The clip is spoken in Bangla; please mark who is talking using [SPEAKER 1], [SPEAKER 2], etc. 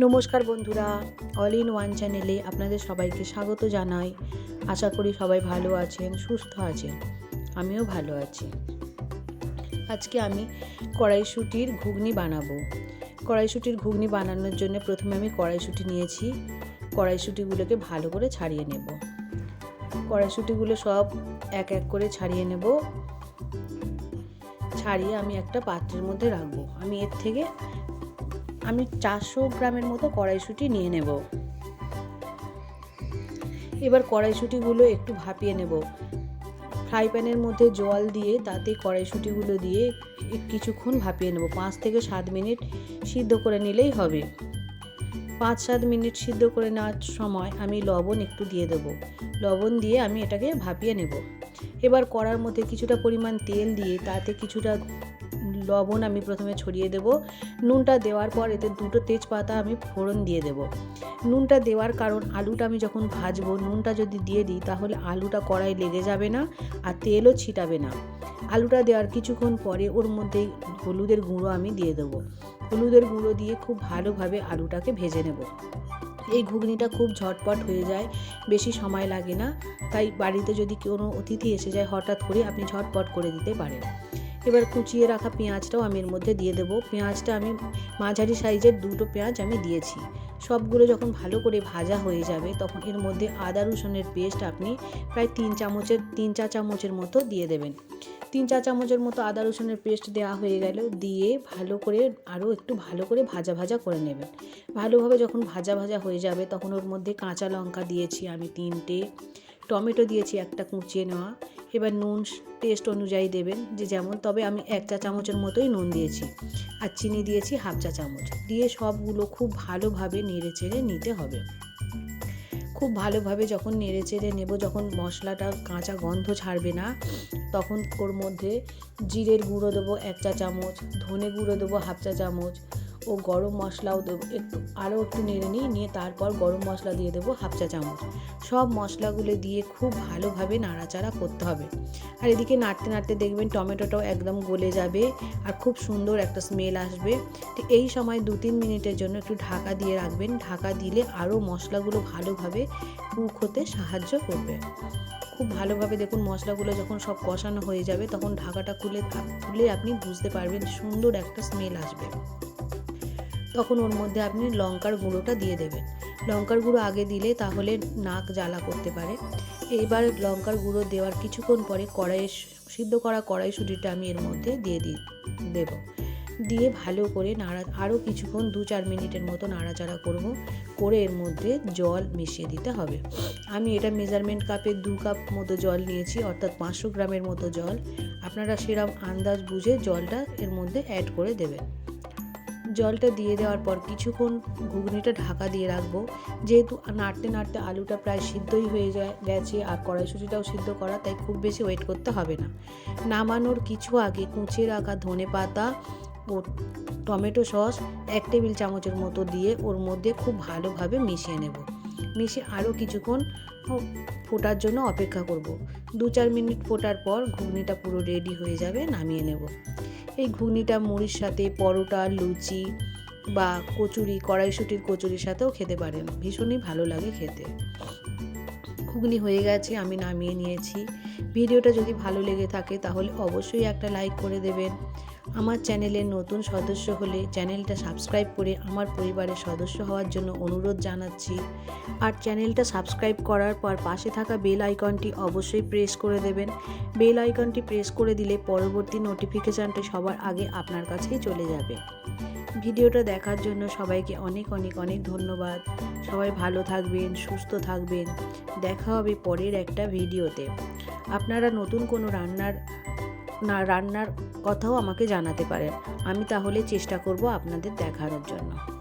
[SPEAKER 1] নমস্কার বন্ধুরা অল ইন ওয়ান চ্যানেলে আপনাদের সবাইকে স্বাগত জানাই। আশা করি সবাই ভালো আছেন, সুস্থ আছেন, আমিও ভালো আছি। আজকে আমি কড়াইশুটির ঘুগনি বানাবো। কড়াইশুটির ঘুগনি বানানোর জন্য প্রথমে আমি কড়াইশুটি নিয়েছি। কড়াইশুটিগুলোকে ভালো করে ছাড়িয়ে নেব। কড়াইশুটিগুলো সব এক এক করে ছাড়িয়ে নেব। ছাড়িয়ে আমি একটা পাত্রের মধ্যে রাখব। আমি এর থেকে আমি চারশো গ্রামের মতো কড়াইশুঁটি নিয়ে নেব। এবার কড়াইশুঁটিগুলো একটু ভাপিয়ে নেব। ফ্রাই প্যানের মধ্যে জল দিয়ে তাতে কড়াইশুঁটিগুলো দিয়ে কিছুক্ষণ ভাপিয়ে নেব। পাঁচ থেকে সাত মিনিট সিদ্ধ করে নিলেই হবে। পাঁচ সাত মিনিট সিদ্ধ করে নেওয়ার সময় আমি লবণ একটু দিয়ে দেবো। লবণ দিয়ে আমি এটাকে ভাপিয়ে নেব। এবার কড়ার মধ্যে কিছুটা পরিমাণ তেল দিয়ে তাতে কিছুটা লবণ আমি প্রথমে ছড়িয়ে দেব। নুনটা দেওয়ার পর এতে দুটো তেজপাতা আমি ফোড়ন দিয়ে দেব। নুনটা দেওয়ার কারণ আলুটা আমি যখন ভাজবো, নুনটা যদি দিয়ে দিই তাহলে আলুটা কড়াই লেগে যাবে না আর তেলও ছিটাবে না। আলুটা দেওয়ার কিছুক্ষণ পরে ওর মধ্যে হলুদের গুঁড়ো আমি দিয়ে দেবো। হলুদের গুঁড়ো দিয়ে খুব ভালোভাবে আলুটাকে ভেজে নেব। এই ঘুগনিটা খুব ঝটপট হয়ে যায়, বেশি সময় লাগে না। তাই বাড়িতে যদি কোনো অতিথি এসে যায়, হঠাৎ করে আপনি ঝটপট করে দিতে পারেন। এবার কুচিয়ে রাখা পেঁয়াজটাও আমি এর মধ্যে দিয়ে দেবো। পেঁয়াজটা আমি মাঝারি সাইজের দুটো পেঁয়াজ আমি দিয়েছি। সবগুলো যখন ভালো করে ভাজা হয়ে যাবে, তখন এর মধ্যে আদা, রসুনের পেস্ট আপনি প্রায় তিন চামচের, তিন চা চামচের মতো দিয়ে দেবেন। তিন চা চামচের মতো আদা, রসুনের পেস্ট দেওয়া হয়ে গেল, দিয়ে ভালো করে আরও একটু ভালো করে ভাজা ভাজা করে নেবেন। ভালোভাবে যখন ভাজা ভাজা হয়ে যাবে, তখন ওর মধ্যে কাঁচা লঙ্কা দিয়েছি আমি তিনটে, টমেটো দিয়েছি একটা কুঁচিয়ে নেওয়া এবার নুন টেস্ট অনুযায়ী দেবেন, যে যেমন, তবে আমি এক চা চামচের মতোই নুন দিয়েছি। আর চিনি দিয়েছি হাফ চা চামচ। দিয়ে সবগুলো খুব ভালোভাবে নেড়ে চেড়ে নিতে হবে। খুব ভালোভাবে যখন নেড়ে চেড়ে নেব, যখন মশলাটা কাঁচা গন্ধ ছাড়বে না, তখন ওর মধ্যে জিরের গুঁড়ো দেবো এক চা চামচ, ধনে গুঁড়ো দেবো হাফ চা চামচ ও গরম মশলাও দেবো। একটু, আরও একটু নেড়ে নিই নিয়ে তারপর গরম মশলা দিয়ে দেবো হাফ চা চামচ। সব মশলাগুলো দিয়ে খুব ভালোভাবে নাড়াচাড়া করতে হবে। আর এদিকে নাড়তে নাড়তে দেখবেন টমেটোটাও একদম গলে যাবে আর খুব সুন্দর একটা স্মেল আসবে। তো এই সময় দু তিন মিনিটের জন্য একটু ঢাকা দিয়ে রাখবেন। ঢাকা দিলে আরও মশলাগুলো ভালোভাবে কুক হতে সাহায্য করবে। খুব ভালোভাবে দেখুন মশলাগুলো যখন সব কষানো হয়ে যাবে, তখন ঢাকাটা খুলে খুলে আপনি বুঝতে পারবেন সুন্দর একটা স্মেল আসবে। তখন ওর মধ্যে আপনি লঙ্কার গুঁড়োটা দিয়ে দেবেন। লঙ্কার গুঁড়ো আগে দিলে তাহলে নাক জ্বালা করতে পারে। এবার লঙ্কার গুঁড়ো দেওয়ার কিছুক্ষণ পরে কড়াইয়ে সিদ্ধ করা কড়াইশুটিটা আমি এর মধ্যে দিয়ে দিই দেব। দিয়ে ভালো করে নাড়া আরও কিছুক্ষণ দু চার মিনিটের মতো নাড়াচাড়া করব। করে এর মধ্যে জল মিশিয়ে দিতে হবে। আমি এটা মেজারমেন্ট কাপে দু কাপ মতো জল নিয়েছি, অর্থাৎ পাঁচশো গ্রামের মতো জল। আপনারা সেরকম আন্দাজ বুঝে জলটা এর মধ্যে অ্যাড করে দেবেন। জলটা দিয়ে দেওয়ার পর কিছুক্ষণ ঘুগনিটা ঢাকা দিয়ে রাখব। যেহেতু নাড়তে নাড়তে আলুটা প্রায় সিদ্ধই হয়ে যায়, গেছে আর কড়াইশুটিটাও সিদ্ধ করা, তাই খুব বেশি ওয়েট করতে হবে না। নামানোর কিছু আগে কুচিয়ে রাখা ধনে পাতা ও টমেটো সস এক টেবিল চামচের মতো দিয়ে ওর মধ্যে খুব ভালোভাবে মিশিয়ে নেব। মিশিয়ে আরও কিছুক্ষণ ফোটার জন্য অপেক্ষা করব। দু চার মিনিট ফোটার পর ঘুগনিটা পুরো রেডি হয়ে যাবে, নামিয়ে নেব। এই ঘুগনিটা মুড়ির সাথে, পরোটা, লুচি বা কচুরি, কড়াইশুটির কচুরির সাথেও খেতে পারেন। ভীষণই ভালো লাগে খেতে। ঘুগনি হয়ে গেছে, আমি নামিয়ে নিয়েছি। ভিডিওটা যদি ভালো লেগে থাকে তাহলে অবশ্যই একটা লাইক করে দেবেন। আমার চ্যানেলের নতুন সদস্য হলে চ্যানেলটা সাবস্ক্রাইব করে আমার পরিবারের সদস্য হওয়ার জন্য অনুরোধ জানাচ্ছি। আর চ্যানেলটা সাবস্ক্রাইব করার পর পাশে থাকা বেল আইকনটি অবশ্যই প্রেস করে দেবেন। বেল আইকনটি প্রেস করে দিলে পরবর্তী নোটিফিকেশানটি সবার আগে আপনার কাছেই চলে যাবে। ভিডিওটা দেখার জন্য সবাইকে অনেক অনেক অনেক ধন্যবাদ। সবাই ভালো থাকবেন, সুস্থ থাকবেন। দেখা হবে পরের একটা ভিডিওতে। আপনারা নতুন কোনো রান্নার না রান্নার কথাও আমাকে জানাতে পারেন। আমি তাহলে চেষ্টা করব আপনাদের দেখানোর জন্য।